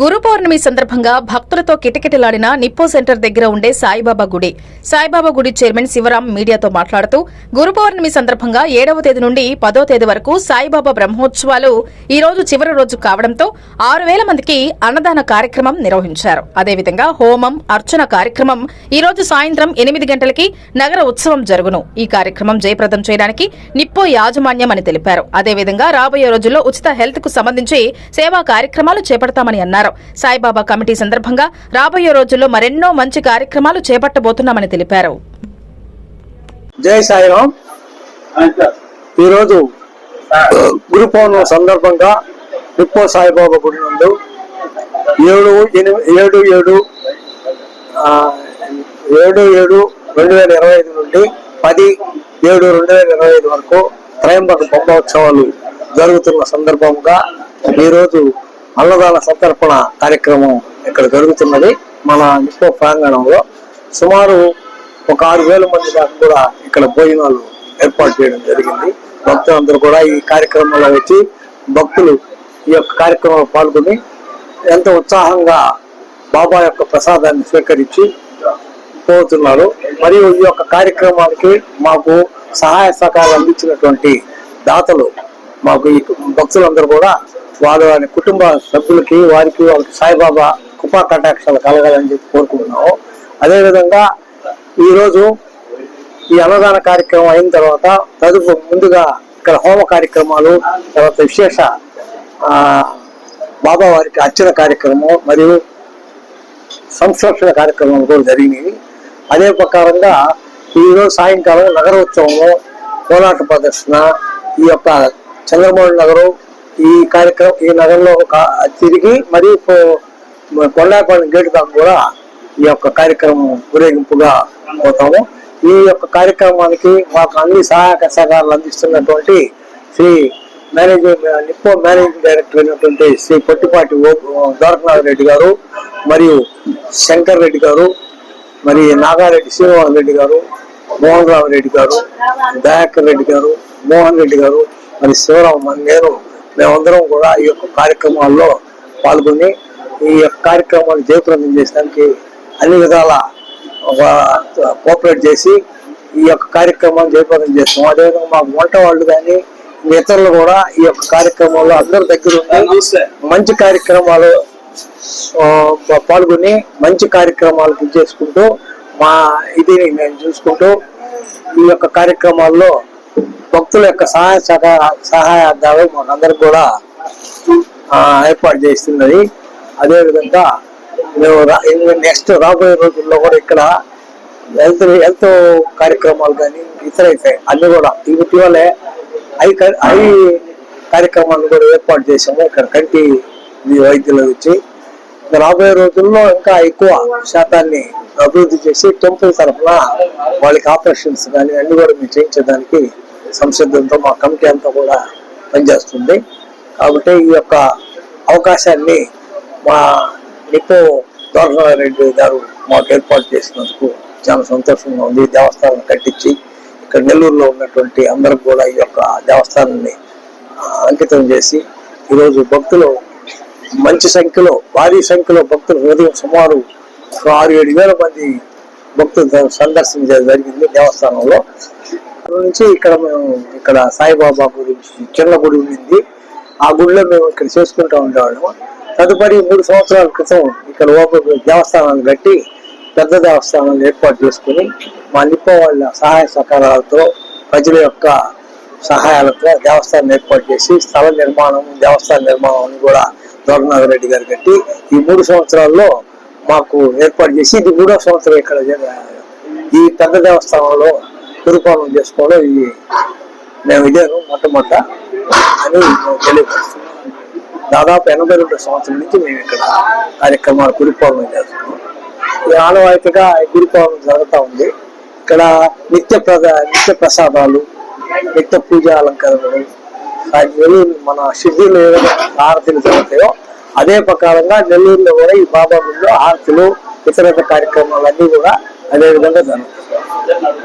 గురు పౌర్ణమి సందర్భంగా భక్తులతో కిటకిటలాడిన Nippo centre దగ్గర ఉండే సాయిబాబా గుడి. సాయిబాబా గుడి చైర్మన్ శివరాం మీడియాతో మాట్లాడుతూ గురు పౌర్ణమి సందర్భంగా ఏడవ తేదీ నుండి పదో తేదీ వరకు సాయిబాబా బ్రహ్మోత్సవాలు ఈ రోజు చివరి రోజు కావడంతో ఆరు వేల మందికి అన్నదాన కార్యక్రమం నిర్వహించారు. అదేవిధంగా హోమం అర్చన కార్యక్రమం ఈ రోజు సాయంత్రం ఎనిమిది గంటలకి నగర ఉత్సవం జరుగును. ఈ కార్యక్రమం జయప్రదం చేయడానికి నిప్పో యాజమాన్యం అని తెలిపారు. అదేవిధంగా రాబోయే రోజుల్లో ఉచిత హెల్త్కు సంబంధించి సేవా కార్యక్రమాలు చేపడతామని అన్నారు. సాయిబాబా కమిటీ సందర్భంగా రాబోయే రోజుల్లో మరెన్నో మంచి కార్యక్రమాలు చేపట్టబోతున్నామని తెలిపారు. జై సాయిరామ్. ఈరోజు గురు పౌర్ణమి సందర్భంగా నిప్పో సాయిబాబా గుడి నందు ఏడు ఎనిమిది ఏడు ఏడు ఏడు ఏడు రెండు వేల ఇరవై ఐదు నుండి పది ఏడు రెండు వేల ఇరవై ఐదు వరకు త్రయంబక ఉత్సవాలు జరుగుతున్న సందర్భంగా ఈరోజు అన్నదాన సంతర్పణ కార్యక్రమం ఇక్కడ జరుగుతున్నది. మన నిప్పో ప్రాంగణంలో సుమారు ఒక ఆరు వేల మంది దాకా కూడా ఇక్కడ భోజనాలు ఏర్పాటు చేయడం జరిగింది. భక్తులందరూ కూడా ఈ కార్యక్రమంలో వచ్చి భక్తులు ఈ యొక్క కార్యక్రమంలో పాల్గొని ఎంతో ఉత్సాహంగా బాబా యొక్క ప్రసాదాన్ని స్వీకరించి పోతున్నారు. మరియు ఈ యొక్క కార్యక్రమానికి మాకు సహాయ సహకారాలు అందించినటువంటి దాతలు మాకు ఈ భక్తులందరూ కూడా వారు వారి కుటుంబ సభ్యులకి వారికి వాళ్ళకి సాయిబాబా కృపా కటాక్షాలు కలగాలని చెప్పి కోరుకుంటున్నాము. అదేవిధంగా ఈరోజు ఈ అన్నదాన కార్యక్రమం అయిన తర్వాత తదుపు ముందుగా ఇక్కడ హోమ కార్యక్రమాలు తర్వాత విశేష బాబా వారికి అర్చన కార్యక్రమం మరియు సంరక్షణ కార్యక్రమాలు కూడా జరిగినవి. అదే ప్రకారంగా ఈరోజు సాయంకాలం నగరోత్సవము కోలాట ప్రదర్శన ఈ యొక్క చంద్రమోహన్ నగరం ఈ కార్యక్రమం ఈ నగరంలో ఒక తిరిగి మరి కొండాపల్లి గేటు దాకా కూడా ఈ యొక్క కార్యక్రమం ఊరేగింపుగా పోతాము. ఈ యొక్క కార్యక్రమానికి మాకు అన్ని సహాయక సహకారాలు అందిస్తున్నటువంటి Shri managing Nippo managing director అయినటువంటి శ్రీ పొట్టిపాటి ఓ- ద్వారకనాథ్ రెడ్డి గారు మరియు శంకర్ రెడ్డి గారు మరి నాగారెడ్డి శ్రీనివాస్ రెడ్డి గారు మోహన్ రావు రెడ్డి గారు దయాకర్ రెడ్డి గారు మోహన్ రెడ్డి గారు మరి శివరాం నేను మేమందరం కూడా ఈ యొక్క కార్యక్రమాల్లో పాల్గొని ఈ యొక్క కార్యక్రమాన్ని జయప్రదం చేసడానికి అన్ని విధాల కోఆపరేట్ చేసి ఈ యొక్క కార్యక్రమాన్ని జయప్రదం చేస్తాం. అదేవిధంగా మా వంట వాళ్ళు కానీ ఇతరులు కూడా ఈ యొక్క కార్యక్రమంలో అందరి దగ్గర ఉండి మంచి కార్యక్రమాలు పాల్గొని మంచి కార్యక్రమాలు చేసుకుంటూ మా ఇది మేము చూసుకుంటూ ఈ యొక్క కార్యక్రమాల్లో భక్తుల యొక్క సహాయ సహాయార్థాలు మాకందరికి కూడా ఏర్పాటు చేస్తున్నది. అదేవిధంగా మేము నెక్స్ట్ రాబోయే రోజుల్లో కూడా ఇక్కడ హెల్త్ హెల్త్ కార్యక్రమాలు కానీ ఇతర అన్ని కూడా ఇటీవలే ఐ క- ఐ కార్యక్రమాలు కూడా ఏర్పాటు చేసాము ఇక్కడ కంటి ఈ వైద్యులు వచ్చి రాబోయే రోజుల్లో ఇంకా ఎక్కువ శాతాన్ని అభివృద్ధి చేసి టెంపుల్ తరఫున వాళ్ళకి ఆపరేషన్స్ కానీ అన్ని కూడా మేము చేయించడానికి సంసిద్ధంతో మా కమిటీ అంతా కూడా పనిచేస్తుంది. కాబట్టి ఈ యొక్క అవకాశాన్ని మా నిపో రెడ్డి గారు మాకు ఏర్పాటు చేసినందుకు చాలా సంతోషంగా ఉంది. దేవస్థానం కట్టించి ఇక్కడ నెల్లూరులో ఉన్నటువంటి అందరికి కూడా ఈ యొక్క దేవస్థానాన్ని అంకితం చేసి ఈరోజు భక్తులు మంచి సంఖ్యలో భారీ సంఖ్యలో భక్తులు ఉదయం సుమారు ఆరు ఏడు వేల మంది భక్తులు సందర్శించడం జరిగింది దేవస్థానంలో. నుంచి ఇక్కడ మేము ఇక్కడ సాయిబాబా గురించి చిన్న గుడి ఉండింది. ఆ గుడిలో మేము ఇక్కడ చేసుకుంటూ ఉండేవాళ్ళము. తదుపరి మూడు సంవత్సరాల క్రితం ఇక్కడ ఓపెన్ దేవస్థానాలు కట్టి పెద్ద దేవస్థానాలు ఏర్పాటు చేసుకుని మా నిప్ప వాళ్ళ సహాయ సహకారాలతో ప్రజల యొక్క సహాయాలతో దేవస్థానం ఏర్పాటు చేసి స్థల నిర్మాణం దేవస్థాన నిర్మాణం కూడా దొరనాథ రెడ్డి గారు కట్టి ఈ మూడు సంవత్సరాల్లో మాకు ఏర్పాటు చేసి ఇది మూడో సంవత్సరం ఇక్కడ ఈ పెద్ద దేవస్థానంలో తిరుపాలన చేసుకోవడం ఇది. మేము ఇదేను మొట్టమొదట అని తెలియపరుస్తున్నాం దాదాపు ఎనభై రెండు సంవత్సరాల నుంచి మేము ఇక్కడ కార్యక్రమాలు గురిపాలన చేస్తున్నాం ఈ ఆనవాయితీగా ఈ గురిపాలన జరుగుతూ ఉంది. ఇక్కడ నిత్య ప్రద నిత్య ప్రసాదాలు నిత్య పూజ అలంకరణలు నెల్లూరు మన షిడ్యూల్ ఏదైనా విధంగా హారతులు జరుగుతాయో అదే ప్రకారంగా నెల్లూరులో కూడా ఈ బాబా గుడిలో హారతులు ఇతర కార్యక్రమాలు అన్నీ కూడా అదే విధంగా జరుగుతాయి.